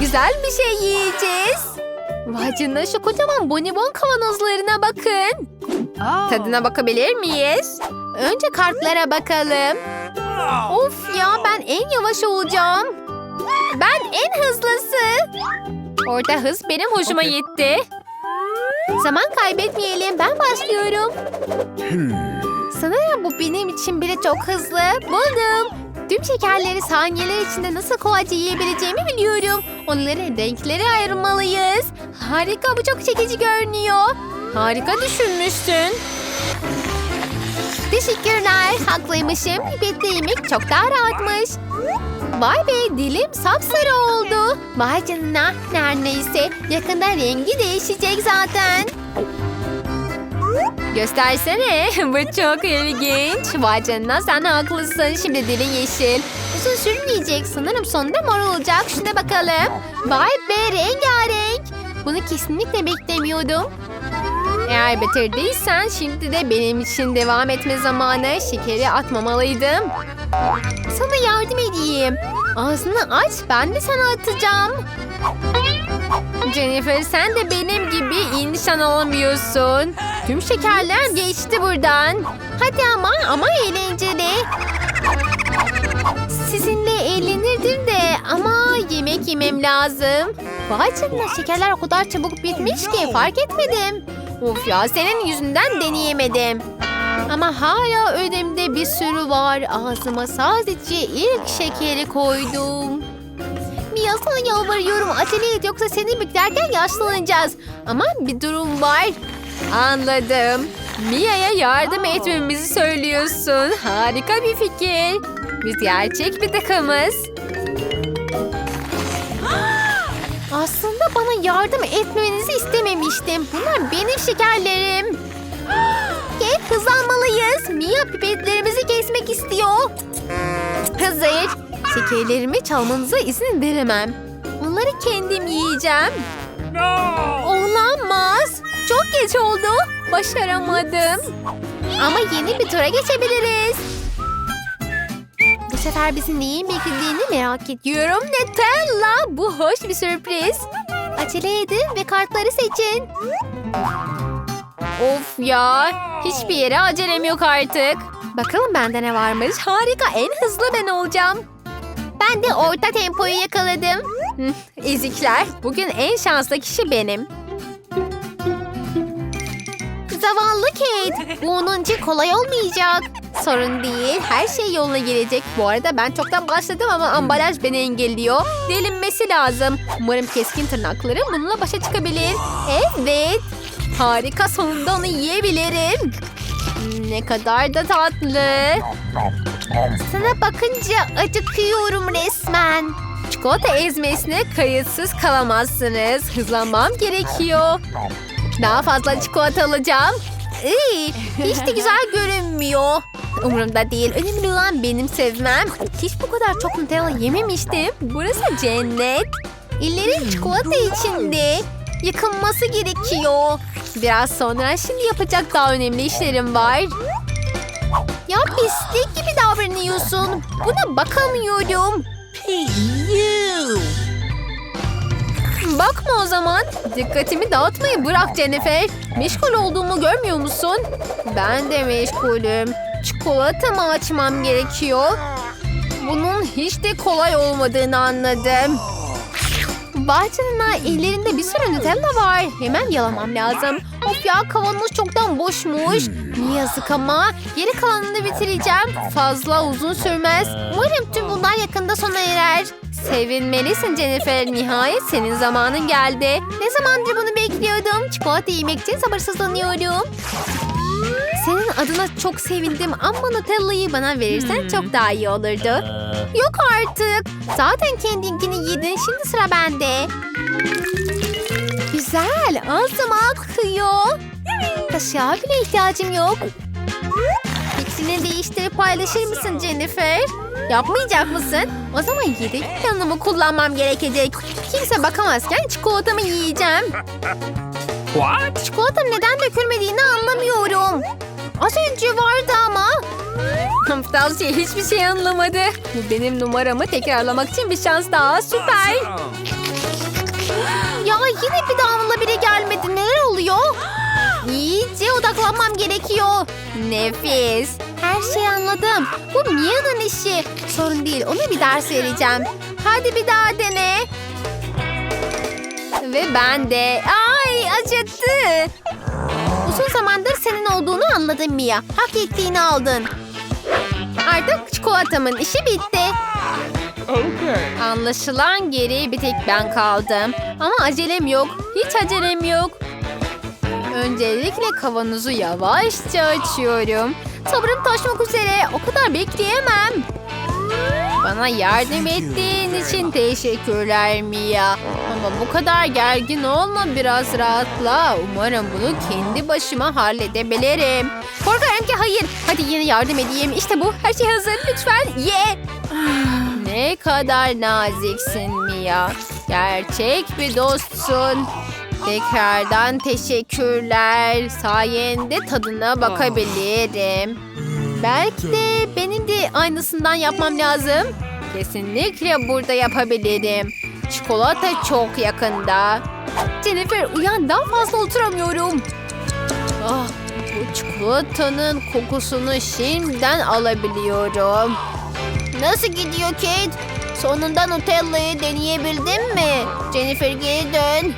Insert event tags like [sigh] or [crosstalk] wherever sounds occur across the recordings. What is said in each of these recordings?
Güzel bir şey yiyeceğiz. Vay canına şu kocaman bonibon kavanozlarına bakın. Tadına bakabilir miyiz? Önce kartlara bakalım. Of ya ben en yavaş olacağım. Ben en hızlısı. Orada hız benim hoşuma gitti. Zaman kaybetmeyelim ben başlıyorum. Sanırım bu benim için bile çok hızlı. Buldum. Tüm şekerleri saniyeler içinde nasıl kolayca yiyebileceğimi biliyorum. Onları renklere ayırmalıyız. Harika bu çok çekici görünüyor. Harika düşünmüşsün. Teşekkürler. Haklıymışım. Pipetli yemek çok daha rahatmış. Vay be dilim sapsarı oldu. Vay canına. Neredeyse yakında rengi değişecek zaten. Göstersene. [laughs] Bu çok ilginç. Vay canına sen haklısın. Şimdi dilin yeşil. Uzun sürmeyecek. Sanırım sonunda mor olacak. Şuna bakalım. Vay be rengarenk. Bunu kesinlikle beklemiyordum. Eğer bitirdiysen şimdi de benim için devam etme zamanı. Şekeri atmamalıydım. Sana yardım edeyim. Ağzını aç ben de sana atacağım. Jennifer sen de benim gibi iyi nişan. Tüm şekerler geçti buradan. Hadi ama ama eğlenceli. Sizinle eğlenirdim de ama yemek yemem lazım. Vay canına şekerler o kadar çabuk bitmiş ki fark etmedim. Of ya senin yüzünden deneyemedim. Ama hala ödemde bir sürü var. Ağzıma sadece ilk şekeri koydum. Mia sana yalvarıyorum acele et yoksa seni beklerken yaşlanacağız. Ama bir durum var. Anladım. Mia'ya yardım etmemizi söylüyorsun. Harika bir fikir. Biz gerçek bir takımız. [gasps] Aslında bana yardım etmenizi istememiştim. Bunlar benim şekerlerim. [gasps] Gel hızlanmalıyız. Mia pipetlerimizi kesmek istiyor. Hazır. Şekerlerimi çalmanıza izin veremem. Onları kendim yiyeceğim. Olamaz. Çok geç oldu. Başaramadım. Ama yeni bir tura geçebiliriz. Bu sefer bizi neyin beklediğini merak ediyorum. Nutella. Bu hoş bir sürpriz. Acele edin ve kartları seçin. Of ya. Hiçbir yere acelem yok artık. Bakalım bende ne varmış. Harika. En hızlı ben olacağım. Ben de orta tempoyu yakaladım. Ezikler. Bugün en şanslı kişi benim. Zavallı Kate. Bu onun için kolay olmayacak. Sorun değil. Her şey yoluna girecek. Bu arada ben çoktan başladım ama ambalaj beni engelliyor. Delinmesi lazım. Umarım keskin tırnaklarım bununla başa çıkabilir. Evet. Harika sonunda onu yiyebilirim. Ne kadar da tatlı. Sana bakınca acıkıyorum resmen. Çikolata ezmesine kayıtsız kalamazsınız. Hızlanmam gerekiyor. Daha fazla çikolata alacağım. Iy, hiç de güzel görünmüyor. Umurumda değil. Önemli olan benim sevmem. Hiç bu kadar çok Nutella yememiştim. Burası cennet. Ellerim çikolata içinde. Yıkılması gerekiyor. Biraz sonra şimdi yapacak daha önemli işlerim var. Ya pislik gibi davranıyorsun. Buna bakamıyorum. Bakma o zaman. Dikkatimi dağıtmayı bırak Jennifer. Meşgul olduğumu görmüyor musun? Ben de meşgulüm. Çikolatamı açmam gerekiyor. Bunun hiç de kolay olmadığını anladım. Canına ellerinde bir sürü Nutella var. Hemen yalamam lazım. Of ya kavanoz çoktan boşmuş. Ne yazık ama geri kalanını bitireceğim. Fazla uzun sürmez. Umarım tüm bunlar yakında sona erer. Sevinmelisin Jennifer. Nihayet senin zamanın geldi. Ne zamandır bunu bekliyordum. Çikolata yemek için sabırsızlanıyorum. Senin adına çok sevindim ama Nutella'yı bana verirsen çok daha iyi olurdu. Yok artık. Zaten kendinkini yedin. Şimdi sıra bende. Güzel. Ağzıma akıyor. Kaşığa bile ihtiyacım yok. Fikrini değiştirip paylaşır mısın Jennifer? Yapmayacak mısın? O zaman yedek planımı kullanmam gerekecek. Kimse bakamazken çikolatamı yiyeceğim. What? Çikolata neden dökülmediğini anlamıyorum. Az önce vardı ama. Aptal şey hiçbir şey anlamadı. Bu benim numaramı tekrarlamak için bir şans daha. Süper. Ya yine bir damla bile gelmedi. Neler oluyor? İyice odaklanmam gerekiyor. Nefis. Her şeyi anladım. Bu Mia'nın işi. Sorun değil. Ona bir ders vereceğim. Hadi bir daha dene. Ve ben de. Ay acıttı. Uzun zamandır senin olduğunu anladım Mia. Hak ettiğini aldın. Artık çikolatamın işi bitti. Okay. Anlaşılan geriye bir tek ben kaldım. Ama acelem yok. Hiç acelem yok. Öncelikle kavanozu yavaşça açıyorum. Sabrım taşmak üzere. O kadar bekleyemem. Bana yardım ettiğin için teşekkürler Mia. Ama bu kadar gergin olma biraz rahatla. Umarım bunu kendi başıma halledebilirim. Korkarım ki hayır. Hadi yine yardım edeyim. İşte bu. Her şey hazır. Lütfen ye. [sighs] [sighs] [sighs] Ne kadar naziksin Mia. Gerçek bir dostsun. Tekrardan teşekkürler. Sayende tadına bakabilirim. Belki de benim de aynısından yapmam lazım. Kesinlikle burada yapabilirim. Çikolata çok yakında. Jennifer uyan daha fazla oturamıyorum. Ah, bu çikolatanın kokusunu şimdiden alabiliyorum. Nasıl gidiyor Kate? Sonunda Nutella'yı deneyebildin mi? Jennifer geri dön.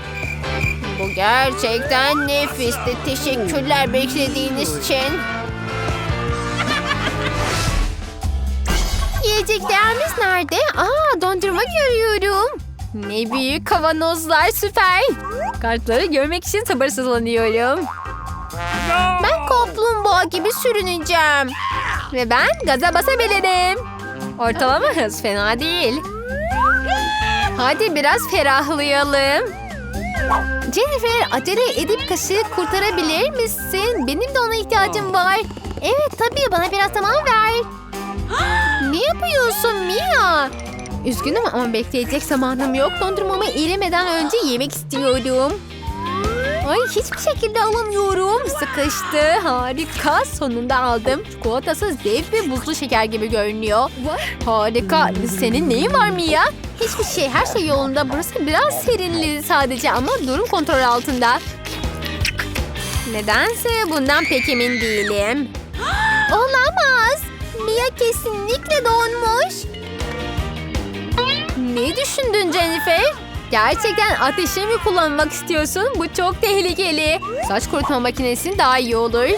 Bu gerçekten nefisti. Teşekkürler beklediğiniz için. [laughs] Yiyeceklerimiz nerede? Aa dondurma görüyorum. Ne büyük kavanozlar süper. Kartları görmek için sabırsızlanıyorum. Ben kaplumbağa gibi sürüneceğim. Ve ben gaza basabilirim. Ortalama hız fena değil. Hadi biraz ferahlayalım. Jennifer acele edip kaşığı kurtarabilir misin? Benim de ona ihtiyacım var. Evet tabii bana biraz zaman ver. ne yapıyorsun Mia? Üzgünüm ama bekleyecek zamanım yok. Dondurmamı erimeden önce yemek istiyorum. Ay hiçbir şekilde alamıyorum. Sıkıştı. Harika. Sonunda aldım. Çikolatası dev ve buzlu şeker gibi görünüyor. Harika. Senin neyin var Mia? Hiçbir şey. Her şey yolunda. Burası biraz serinledi sadece ama durum kontrol altında. Nedense bundan pek emin değilim. [gasps] Olamaz. Mia kesinlikle donmuş. Ne düşündün Jennifer? Gerçekten ateşi mi kullanmak istiyorsun? Bu çok tehlikeli. Saç kurutma makinesi daha iyi olur.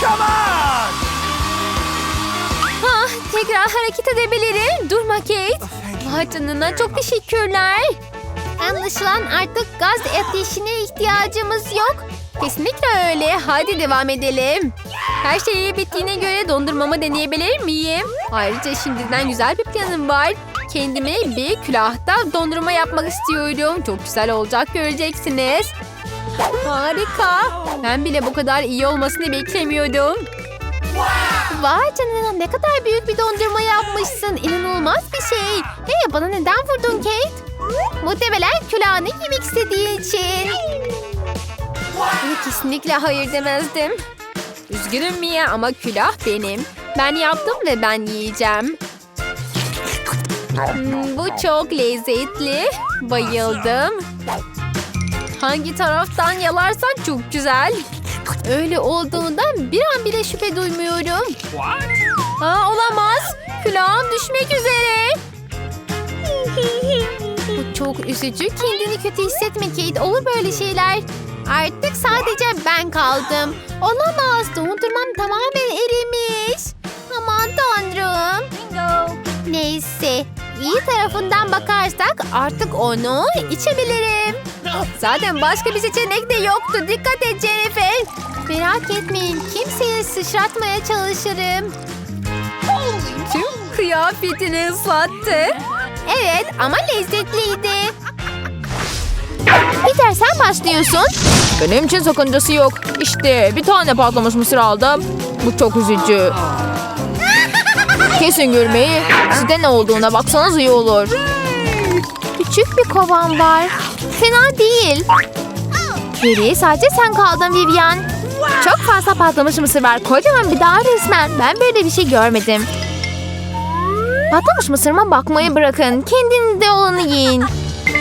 Come on! Ah, tekrar hareket edebilirim. Durma Kate. Vay canına çok teşekkürler. Anlaşılan artık gaz ateşine ihtiyacımız yok. Kesinlikle öyle. Hadi devam edelim. Her şey bittiğine göre dondurmamı deneyebilir miyim? Ayrıca şimdiden güzel bir planım var. Kendime bir külahta dondurma yapmak istiyorum. Çok güzel olacak göreceksiniz. Harika. Ben bile bu kadar iyi olmasını beklemiyordum. Vay canına ne kadar büyük bir dondurma yapmışsın. İnanılmaz bir şey. Hey bana neden vurdun Kate? Muhtemelen külahını yemek istediği için. Buna kesinlikle hayır demezdim. Üzgünüm Mia ama külah benim. Ben yaptım ve ben yiyeceğim. Hmm, bu çok lezzetli. Bayıldım. Hangi taraftan yalarsan çok güzel. Öyle olduğundan bir an bile şüphe duymuyorum. Aa, olamaz. Külahım düşmek üzere. Bu çok üzücü. Kendini kötü hissetme Kate. Olur böyle şeyler. Artık sadece ben kaldım. Olamaz. Dondurmam tamamen erimiş. Aman tanrım. Neyse. İyi tarafından bakarsak artık onu içebilirim. Zaten başka bir seçenek de yoktu. Dikkat et Jennifer. Merak etmeyin. Kimseye sıçratmaya çalışırım. Tüm kıyafetini ıslattı. Evet ama lezzetliydi. Peter sen başlıyorsun. Benim için sakıncası yok. İşte bir tane patlamış mısır aldım. Bu çok üzücü. Kesin gülmeyi. Sizde ne olduğuna baksanız iyi olur. Küçük bir kovan var. Fena değil. Geriye sadece sen kaldın Vivian. Çok fazla patlamış mısır var. Kocaman bir dağ resmen. Ben böyle bir şey görmedim. Patlamış mısırıma bakmayı bırakın. Kendinize olanı yiyin.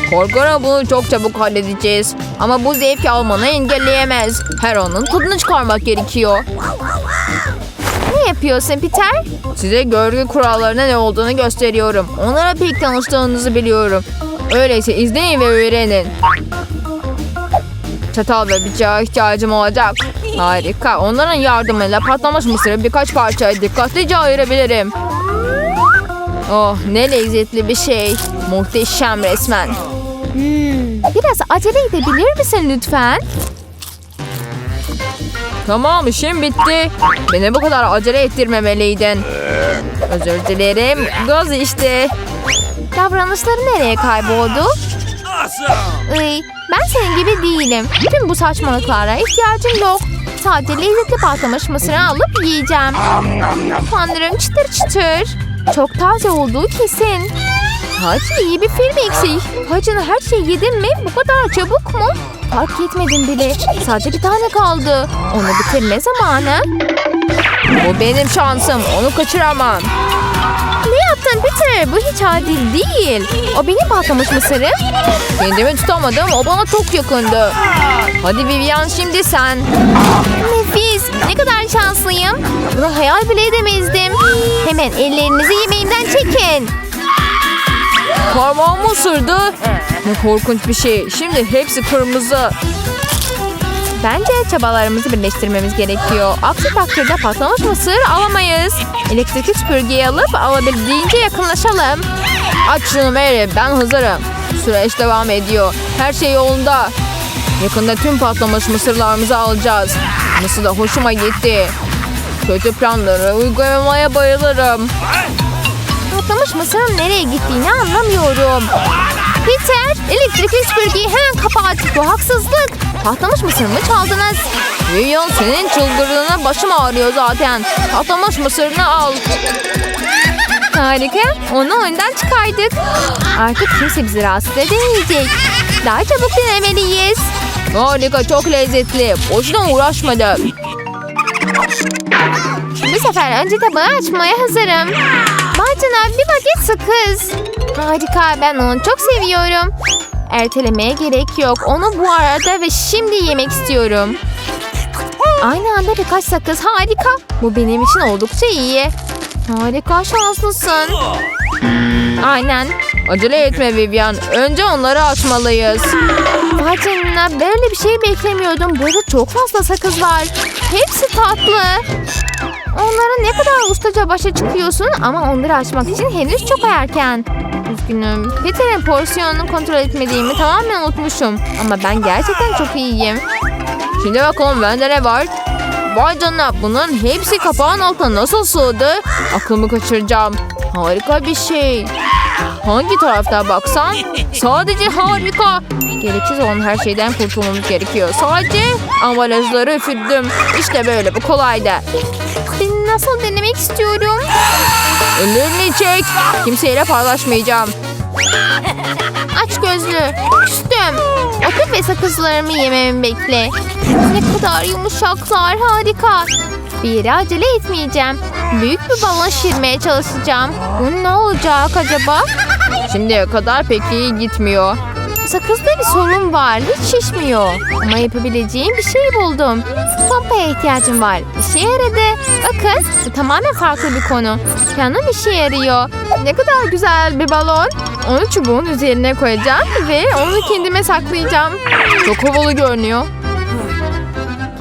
Korkarım bunu çok çabuk halledeceğiz. Ama bu zevki almanı engelleyemez. Her anın tadını çıkarmak gerekiyor. Yapıyorsun Peter? Size görgü kurallarına ne olduğunu gösteriyorum. Onlara pek tanıştığınızı biliyorum. Öyleyse izleyin ve öğrenin. Çatal ve bıçağa ihtiyacım olacak. Harika. Onların yardımıyla patlamış mısırı birkaç parçaya dikkatlice ayırabilirim. Oh ne lezzetli bir şey. Muhteşem resmen. Biraz acele edebilir misin lütfen? Tamam işim bitti. Beni bu kadar acele ettirmemeliydin. Özür dilerim. Gaz işte. Davranışları nereye kayboldu? Iy, ben senin gibi değilim. Tüm bu saçmalıklara ihtiyacım yok. Sadece lezzetli patlamış mısırı alıp yiyeceğim. Tanrım çıtır çıtır. Çok taze olduğu kesin. Hacı iyi bir film eksik. Hacı'nın her şeyi yedin mi? Bu kadar çabuk mu? Fark etmedim bile. Sadece bir tane kaldı. Onu bitirme zamanı. Bu benim şansım. Onu kaçıramam. Ne yaptın Peter? Bu hiç adil değil. O benim patlamış mısırım. Kendimi tutamadım. O bana çok yakındı. Hadi Vivian şimdi sen. Nefis. Ne kadar şanslıyım. Bunu hayal bile edemezdim. Hemen ellerinizi yemeğimden çekin. Parmağımı ısırdı. Ne korkunç bir şey. Şimdi hepsi kırmızı. Bence çabalarımızı birleştirmemiz gerekiyor. Aksi takdirde patlamış mısır alamayız. Elektrikli süpürgeyi alıp alabildiğince yakınlaşalım. Aç şunu Mary. Ben hazırım. Süreç devam ediyor. Her şey yolunda. Yakında tüm patlamış mısırlarımızı alacağız. Nasıl da hoşuma gitti. Kötü planları uygulamaya bayılırım. Patlamış mısırın nereye gittiğini anlamıyorum. Peter, elektrikli süpürgeyi hemen kapat. Bu haksızlık. Patlamış mısır mı çaldınız? Vivian senin çıldırdığına başım ağrıyor zaten. Patlamış mısırını al. Harika. Onu oyundan çıkardık. Artık kimse bizi rahatsız edemeyecek. Daha çabuk denemeliyiz. Harika çok lezzetli. Boşuna uğraşmadım. Bu sefer önce tabağı açmaya hazırım. Bacana bir paket sakız. Harika ben onu çok seviyorum. Ertelemeye gerek yok. Onu bu arada ve şimdi yemek istiyorum. Aynı anda birkaç sakız harika. Bu benim için oldukça iyi. Harika şanslısın. Aynen. Acele etme Vivian. Önce onları açmalıyız. Vay canına böyle bir şey beklemiyordum. Burada çok fazla sakız var. Hepsi tatlı. Onlara ne kadar ustaca başa çıkıyorsun ama onları açmak için henüz çok erken. Üzgünüm. Peter'in porsiyonunu kontrol etmediğimi tamamen unutmuşum. Ama ben gerçekten çok iyiyim. Şimdi bakalım bende ne var? Vay canına bunun hepsi kapağın altına nasıl sığdı? Aklımı kaçıracağım. Harika bir şey. Hangi taraftan baksan? [laughs] Sadece harika. Gereksiz olan her şeyden kurtulmamız gerekiyor. Sadece ambalajları üfürdüm. İşte böyle bu. Seni nasıl denemek istiyorum? Ellerini çek. Kimseyle paylaşmayacağım. Aç gözlü. Küstüm. Otur ve sakızlarımı yememi bekle. Ne kadar yumuşaklar. Harika. Bir yere acele etmeyeceğim. Büyük bir balon şişirmeye çalışacağım. Bu ne olacak acaba? Şimdiye kadar pek iyi gitmiyor. Sakızda bir sorun var. Hiç şişmiyor. Ama yapabileceğim bir şey buldum. Pompaya ihtiyacım var. İşe yaradı. Bakın bu tamamen farklı bir konu. Planım işe yarıyor. Ne kadar güzel bir balon. Onu çubuğun üzerine koyacağım ve onu kendime saklayacağım. Çok havalı görünüyor.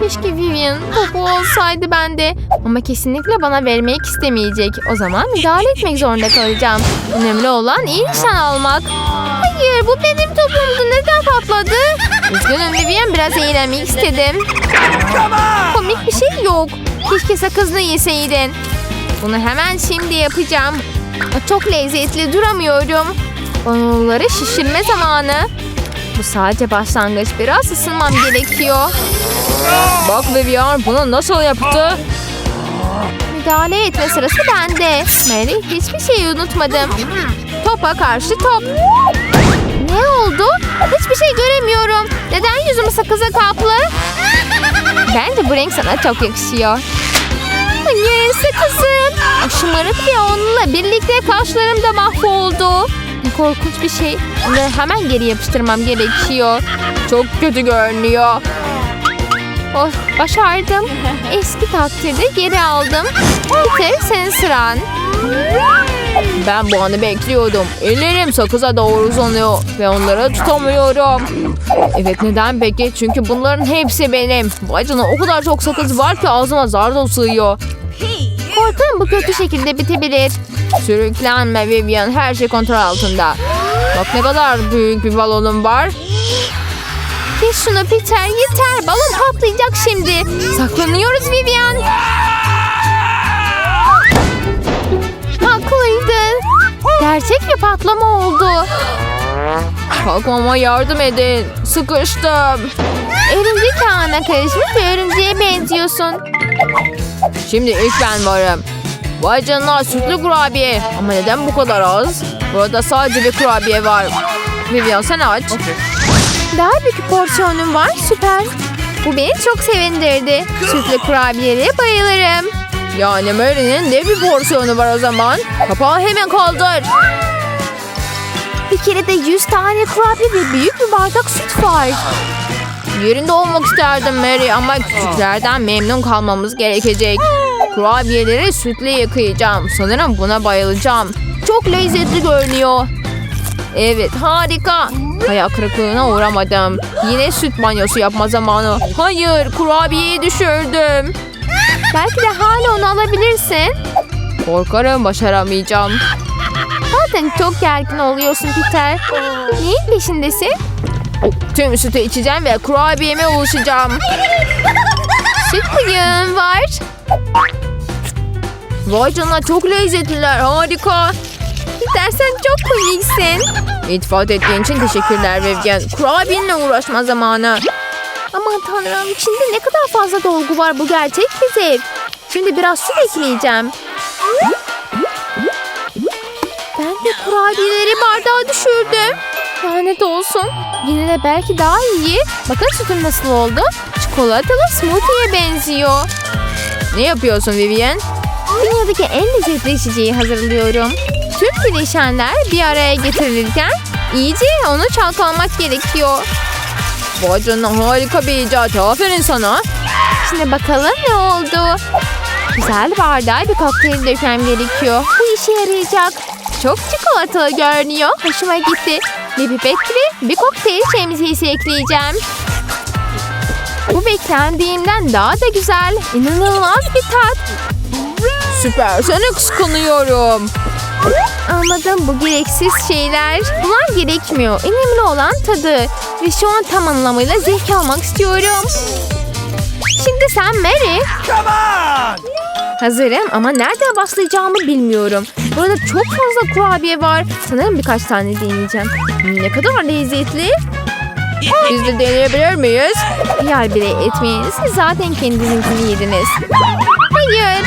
Keşke Vivian topu olsaydı bende. Ama kesinlikle bana vermek istemeyecek. O zaman müdahale etmek zorunda kalacağım. Önemli olan iyi nişan almak. Hayır bu benim topumdu. Neden patladı? Üzgünüm Vivian biraz eğlenmek istedim. Komik bir şey yok. Keşke sakızını yeseydin. Bunu hemen şimdi yapacağım. Çok lezzetli duramıyorum. Balonları şişirme zamanı. Bu sadece başlangıç. Biraz ısınmam gerekiyor. Bak Vivian bunu nasıl yaptı? Müdahale etme sırası bende. Mary hiçbir şeyi unutmadım. Topa karşı top. Ne oldu? Hiçbir şey göremiyorum. Neden yüzüm sakıza kaplı? Bence bu renk sana çok yakışıyor. Hayır sakızım. O şımarık ve onunla birlikte kaşlarım da mahvoldu. Korkunç bir şey. Bunu hemen geri yapıştırmam gerekiyor. Çok kötü görünüyor. Oh başardım. Eski takdirde geri aldım. Peter senin sıran. Ben bu anı bekliyordum. Ellerim sakıza doğru uzanıyor ve onları tutamıyorum. Evet neden peki? Çünkü bunların hepsi benim. Vay canına o kadar çok sakız var ki ağzıma zar da sığıyor. Korkarım bu kötü şekilde bitebilir. Sürüklenme Vivian her şey kontrol altında. Bak ne kadar büyük bir balonum var. Kes şunu Peter yeter. Balon patlayacak şimdi. Saklanıyoruz Vivian. Haklıydın. Gerçek bir patlama oldu. Kalkmama yardım edin. Sıkıştım. Örümcek ağına karışmış bir örümceğe benziyorsun. Şimdi ilk ben varım. Vay canına sütlü kurabiye. Ama neden bu kadar az? Burada sadece bir kurabiye var. Vivian sen aç. Daha büyük porsiyonum var süper. Bu beni çok sevindirdi. Sütlü kurabiyelere bayılırım. Yani Mary'nin de bir porsiyonu var o zaman. Kapağı hemen kaldır. Bir kere de 100 tane kurabiye ve büyük bir bardak süt var. Yerinde olmak isterdim Mary ama küçüklerden memnun kalmamız gerekecek. Kurabiyeleri sütle yıkayacağım. Sanırım buna bayılacağım. Çok lezzetli görünüyor. Evet harika. Hayal kırıklığına uğramadım. Yine süt banyosu yapma zamanı. Hayır kurabiyeyi düşürdüm. Belki de hala onu alabilirsin. Korkarım başaramayacağım. Zaten çok gergin oluyorsun Peter. Neyin peşindesin? Tüm sütü içeceğim ve kurabiyeme ulaşacağım. Süt bıyığın var. Vay canına çok lezzetliler harika. Peter sen çok komiksin. İltifat ettiğin için teşekkürler Vivian. Kurabiyenle uğraşma zamanı. Aman tanrım içinde ne kadar fazla dolgu var bu gerçek bir zevk. Şimdi biraz süt ekleyeceğim. Ben de kurabiyeleri bardağa düşürdüm. Lanet olsun. Yine de belki daha iyi. Bakın sütüm nasıl oldu. Çikolatalı smoothie'ye benziyor. Ne yapıyorsun Vivian? Dünyadaki en lezzetli içeceği hazırlıyorum. Tüm bileşenler bir araya getirilirken iyice onu çalkalamak gerekiyor. Vay harika bir icat. Aferin sana. Şimdi bakalım ne oldu. Güzel bardağa bir kokteyl dökmem gerekiyor. Bu işe yarayacak. Çok çikolatalı görünüyor. Hoşuma gitti. Bir pipetli bir kokteyl şemsiyesi ekleyeceğim. Bu beklendiğimden daha da güzel. İnanılmaz bir tat. Süper. Seni kıskanıyorum. Anladım bu gereksiz şeyler. Bunlar gerekmiyor. Önemli olan tadı. Ve şu an tam anlamıyla zevk almak istiyorum. Şimdi sen Mary. Come on! Hazırım ama nereden başlayacağımı bilmiyorum. Burada çok fazla kurabiye var. Sanırım birkaç tane deneyeceğim. Ne kadar lezzetli. Biz de deneyebilir miyiz? Hayal bile etmeyin. Siz zaten kendininkini yediniz. Hayır.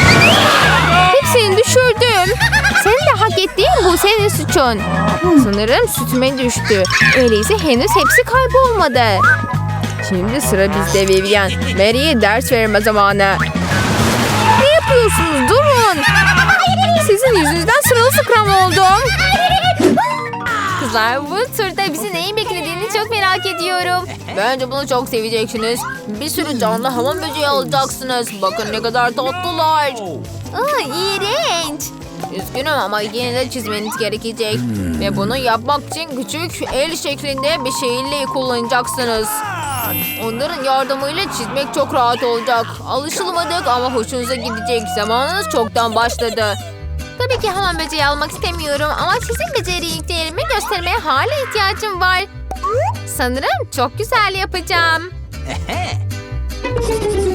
Hepsini düşürdüm. Senin de hak ettiğin bu senin suçun. Sanırım sütüme düştü. Öyleyse henüz hepsi kaybolmadı. Şimdi sıra bizde Vivian. Mary'e ders verme zamanı. Ne yapıyorsunuz? Durun. Sizin yüzünüzden sırılsıklam oldum. Kızlar bu turda bizi neyin beklediğini çok merak ediyorum. Bence bunu çok seveceksiniz. Bir sürü canlı hamam böceği alacaksınız. Bakın ne kadar tatlılar. Aa, iğrenç. Üzgünüm ama yine de çizmeniz gerekecek. Ve bunu yapmak için küçük el şeklinde bir şeyle kullanacaksınız. Onların yardımıyla çizmek çok rahat olacak. Alışılmadık ama hoşunuza gidecek. Zamanınız çoktan başladı. Tabii ki hamam böceği almak istemiyorum ama sizin beceriliklerimi göstermeye hala ihtiyacım var. Sanırım çok güzel yapacağım. [laughs]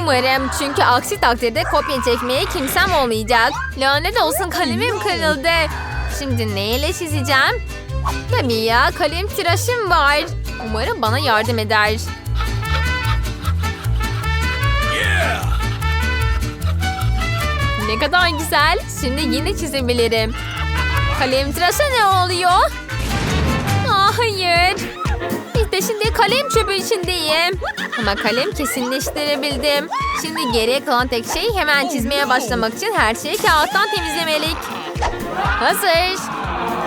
Umarım çünkü aksi takdirde kopya çekmeye kimsem olmayacak. Lanet olsun kalemim kırıldı. Şimdi neyle çizeceğim? Tabii ya kalem tıraşım var. Umarım bana yardım eder. Yeah! Ne kadar güzel. Şimdi yine çizebilirim. Kalem tıraşı ne oluyor? Ah hayır. Şimdi kalem çöpü içindeyim. Ama kalem kesinleştirebildim. Şimdi geriye kalan tek şey hemen çizmeye başlamak için her şeyi kağıttan temizlemelik. Hazır.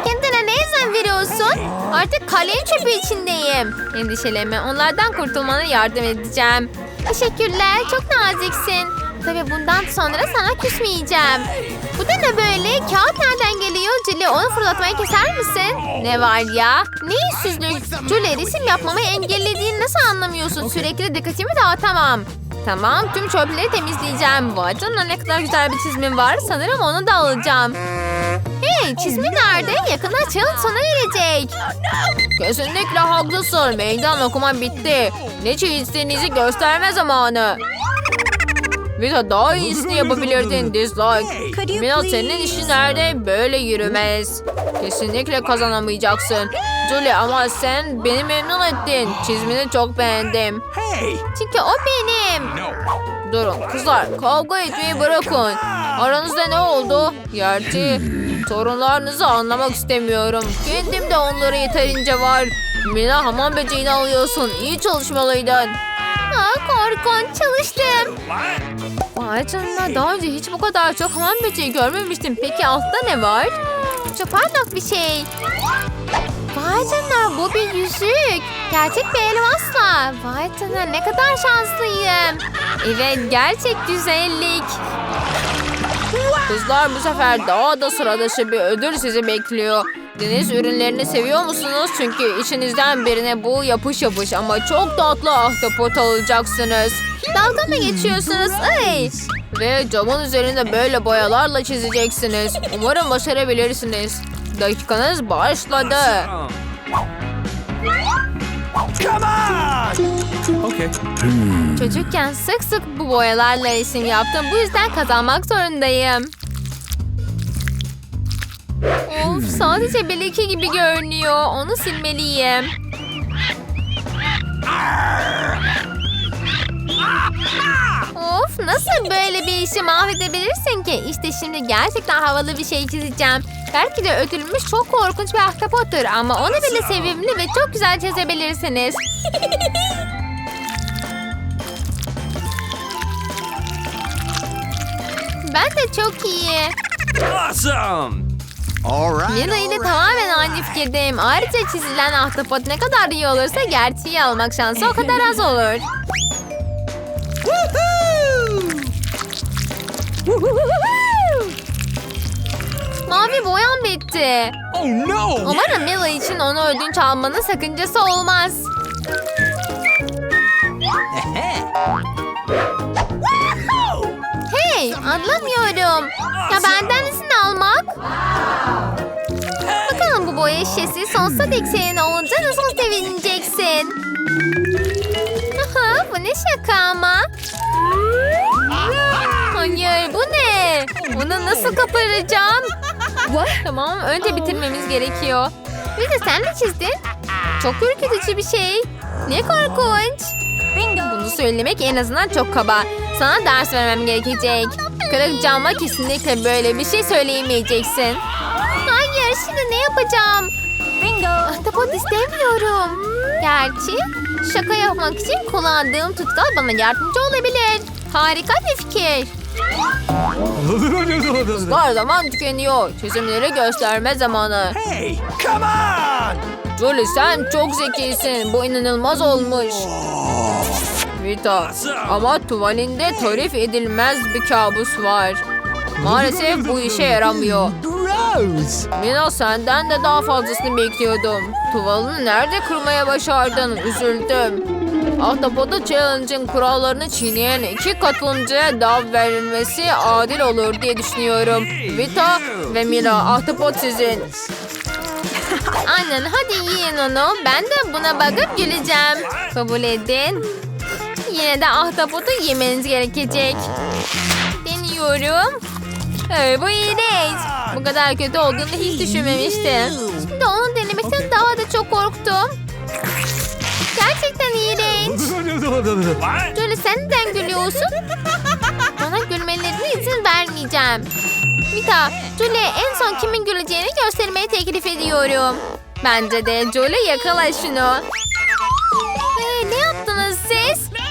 Kendine ne izin veriyorsun? Artık kalem çöpü içindeyim. Endişelenme onlardan kurtulmana yardım edeceğim. Teşekkürler çok naziksin. Tabii bundan sonra sana küsmeyeceğim. Bu da ne böyle? Kağıt nereden geliyor? Julie onu fırlatmayı keser misin? Ne var ya? Ne yüzsüzlük? Julie resim yapmamı engellediğini nasıl anlamıyorsun? Sürekli dikkatimi dağıtamam. Tamam tüm çöpleri temizleyeceğim. Vay canına ne kadar güzel bir çizimim var. Sanırım onu da alacağım. Hey çizmi nerede? Yakında challenge sona erecek. Kesinlikle haklısın. Meydan okuma bitti. Ne çizdiğinizi gösterme zamanı. Vita daha iyisini yapabilirdin dislike. Mina senin işin nerede? Böyle yürümez. Kesinlikle kazanamayacaksın. Julie ama sen beni memnun ettin. Çizmini çok beğendim. Hey! Çünkü o benim. Durun kızlar kavga etmeyi bırakın. Aranızda ne oldu? Gerçi sorunlarınızı anlamak istemiyorum. Kendim de onlara yeterince var. Mina hamam böceğini alıyorsun. İyi çalışmalıydın. Aa, korkunç çalıştım. Vay canına daha önce hiç bu kadar çok hamam böceği görmemiştim. Peki altta ne var? Çok parlak bir şey. Vay canına bu bir yüzük. Gerçek bir elmasla. Vay canına ne kadar şanslıyım. Evet gerçek güzellik. Kızlar bu sefer daha da sıra dışı bir ödül sizi bekliyor. Deniz ürünlerini seviyor musunuz? Çünkü içinizden birine bu yapış yapış ama çok tatlı ahtapot alacaksınız. Dalga mı geçiyorsunuz? Ay. Ve camın üzerinde böyle boyalarla çizeceksiniz. Umarım başarabilirsiniz. Dakikanız başladı. Okay. Çocukken sık sık bu boyalarla resim yaptım. Bu yüzden kazanmak zorundayım. Of sadece bir gibi görünüyor. Onu silmeliyim. Of nasıl böyle bir işi mahvedebilirsin ki? İşte şimdi gerçekten havalı bir şey çizeceğim. Belki de ödülmüş çok korkunç bir ahtapottur ama onu bile sevimli ve çok güzel çizebilirsiniz. Ben de çok iyi. Awesome! Lina ile tamamen aynı fikirdeyim. Ayrıca çizilen ahtapot ne kadar iyi olursa gerçeği almak şansı o kadar az olur. Mavi boyam bitti. Oh no! Umarım Mila için onu ödünç almanın sakıncası olmaz. Hey, anlamıyorum. Ya benden izin almak? Bakalım bu boya şişesi sonsuza dek senin olunca nasıl sevineceksin? Aha, bu ne şaka ama? Hayır, bu ne? Bunu nasıl kaparacağım? Tamam, önce bitirmemiz gerekiyor. Bir de sen de çizdin. Çok ürkütücü bir şey. Ne korkunç. Bunu söylemek en azından çok kaba. Sana ders vermem gerekecek. Kırık cama kesinlikle böyle bir şey söyleyemeyeceksin. Hayır, şimdi ne yapacağım? Bingo. Ahtapot istemiyorum. Gerçi şaka yapmak için kullandığım tutkal bana yardımcı olabilir. Harika bir fikir. Var zaman tükeniyor. Çözümleri gösterme zamanı. Hey! Come on! Julie sen çok zekisin. Bu inanılmaz olmuş. Vita ama tuvalinde tarif edilmez bir kabus var. Maalesef bu işe yaramıyor. Mina senden de daha fazlasını bekliyordum. Tuvalını nerede kırmaya başardın? Üzüldüm. Ahtapota Challenge'ın kurallarını çiğneyen iki katılımcıya dav verilmesi adil olur diye düşünüyorum. Vita ve Mila ahtapot sizin. Aynen hadi yiyin onu. Ben de buna bakıp güleceğim. Kabul edin. Yine de ahtapotu yemeniz gerekecek. Deniyorum. Ee, bu iğrenç. Bu kadar kötü olduğunu hiç düşünmemiştim. Şimdi onu denemekten daha da çok korktum. Gerçekten iğrenç. [laughs] Julie sen neden gülüyorsun? Bana gülmelerine izin vermeyeceğim. Vita, Julie en son kimin güleceğini göstermeyi teklif ediyorum. Bence de Julie yakala şunu.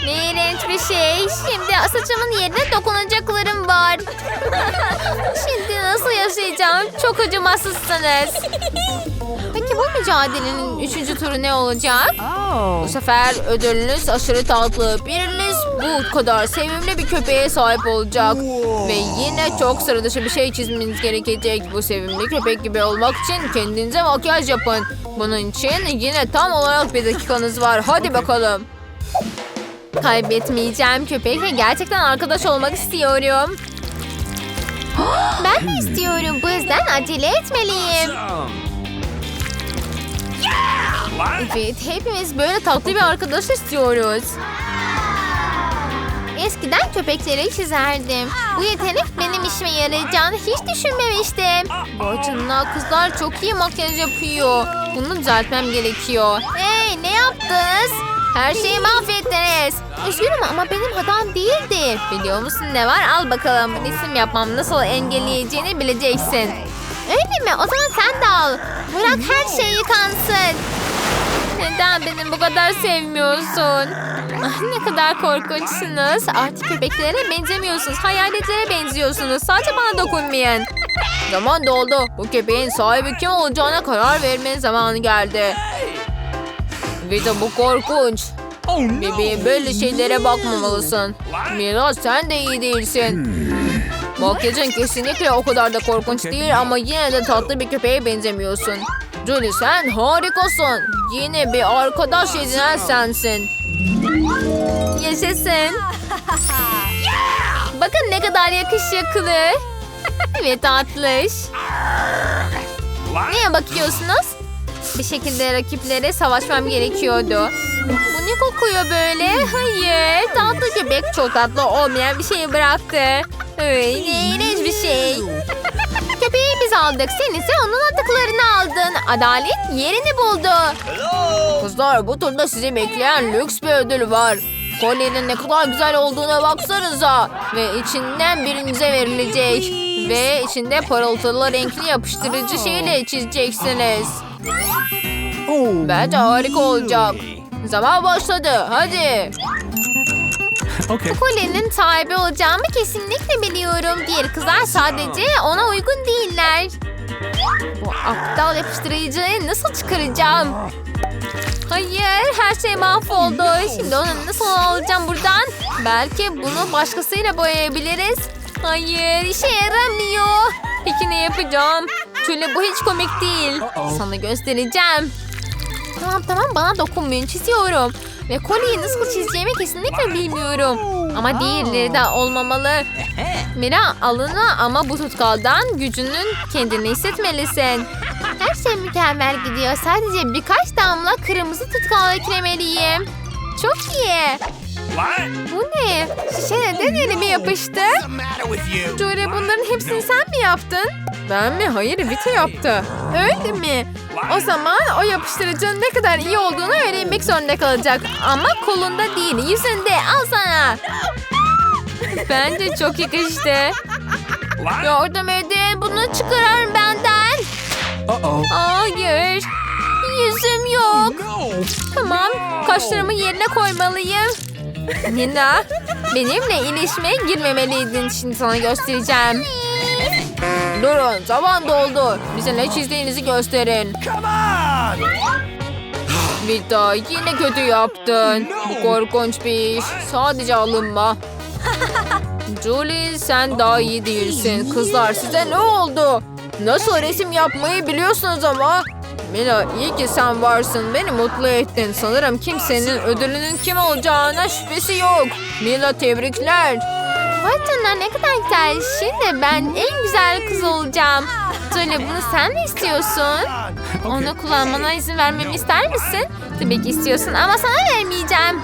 Bir şey. Şimdi saçımın yerine dokunacaklarım var. [laughs] Şimdi nasıl yaşayacağım? Çok acımasızsınız. Peki bu mücadelenin üçüncü turu ne olacak? Bu sefer ödülünüz aşırı tatlı. Biriniz bu kadar sevimli bir köpeğe sahip olacak. Ve yine çok sıra dışı bir şey çizmeniz gerekecek. Bu sevimli köpek gibi olmak için kendinize makyaj yapın. Bunun için yine tam olarak bir dakikanız var. Hadi bakalım. Kaybetmeyeceğim köpekle gerçekten arkadaş olmak istiyorum. [gasps] Ben de istiyorum. Bu yüzden acele etmeliyim. Evet, hepimiz böyle tatlı bir arkadaş istiyoruz. Eskiden köpekleri çizerdim. Bu yetenek benim işime yarayacağını hiç düşünmemiştim. Canına kızlar çok iyi makyaj yapıyor. Bunu düzeltmem gerekiyor. Hey ne yaptınız? Her şeyi mahvettiniz. Üzgünüm ama benim hatam değildi. Biliyor musun ne var? Al bakalım. Resim yapmam nasıl engelleyeceğini bileceksin. Öyle mi? O zaman sen de al. Bırak her şey yıkansın. Neden beni bu kadar sevmiyorsun? Ah, ne kadar korkunçsunuz. Artık köpeklere benzemiyorsunuz. Hayaletlere benziyorsunuz. Sadece bana dokunmayın. Zaman doldu. Bu köpeğin sahibi kim olacağına karar vermenin zamanı geldi. Vita bu korkunç. Oh Bebeğim böyle şeylere bakmamalısın. Mira sen de iyi değilsin. Makyajın kesinlikle o kadar da korkunç değil ama yine de tatlı bir köpeğe benzemiyorsun. Julie sen harikasın. Yine bir arkadaş edinen sensin. Yaşasın. [laughs] Bakın ne kadar yakışıklı. [laughs] Ve tatlış. Neye bakıyorsunuz? Bir şekilde rakiplere savaşmam gerekiyordu. Bu ne kokuyor böyle? Hayır. Tatlı köpek çok tatlı olmayan bir şeyi bıraktı. Öyle iğrenç bir şey. [laughs] Köpeği biz aldık. Sen ise onun atıklarını aldın. Adalet yerini buldu. Kızlar bu turda sizi bekleyen lüks bir ödül var. Kolyenin ne kadar güzel olduğuna baksanıza. Ve içinden birinize verilecek. Ve içinde parıltılı renkli yapıştırıcı şeyle çizeceksiniz. Bence harika olacak. Zaman başladı. Hadi. Okay. Kolyenin sahibi olacağımı kesinlikle biliyorum. Diğer kızlar sadece ona uygun değiller. Bu aptal yapıştırıcıyı nasıl çıkaracağım? Hayır, her şey mahvoldu. Şimdi onu nasıl alacağım buradan? Belki bunu başkasıyla boyayabiliriz. Hayır, işe yaramıyor. Peki ne yapacağım? Şöyle bu hiç komik değil. Sana göstereceğim. Tamam tamam bana dokunmayın çiziyorum. Ve kolyeyi nasıl çizeceğimi kesinlikle bilmiyorum. Ama diğerleri de olmamalı. Mira alına ama bu tutkaldan gücünün kendini hissetmelisin. Her şey mükemmel gidiyor. Sadece birkaç damla kırmızı tutkal eklemeliyim. Çok iyi. Bu ne? Şişe neden elime yapıştı? Jory bunların hepsini sen mi yaptın? Ben mi? Hayır Vita yaptı. Öyle mi? O zaman o yapıştırıcının ne kadar iyi olduğunu öğrenmek zorunda kalacak. Ama kolunda değil yüzünde. Al sana. Bence çok yakıştı. Yardım edin. Bunu çıkarın benden. Hayır. Yüzüm yok. No. Tamam. Kaşlarımı yerine koymalıyım. Nina, benimle ilişmeye girmemeliydin. Şimdi sana göstereceğim. Durun, zaman doldu. Bize ne çizdiğinizi gösterin. Vita, yine kötü yaptın. Bu korkunç bir iş. Sadece alınma. Julie, sen daha iyi değilsin. Kızlar size ne oldu? Nasıl resim yapmayı biliyorsunuz ama. Mila iyi ki sen varsın. Beni mutlu ettin. Sanırım kimsenin ödülünün kim olacağına şüphesi yok. Mila tebrikler. Vay canına ne kadar güzel. Şimdi ben en güzel kız olacağım. Söyle bunu sen mi istiyorsun? [laughs] Onu kullanmana izin vermemi ister misin? Tabii ki istiyorsun ama sana vermeyeceğim.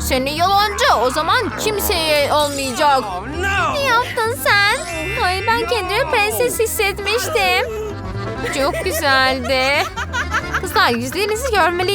Seni yalancı. O zaman kimseye olmayacak. Oh. Ne yaptın sen? Ay ben kendimi prenses hissetmiştim. Çok güzeldi. Kızlar yüzlerinizi görmeli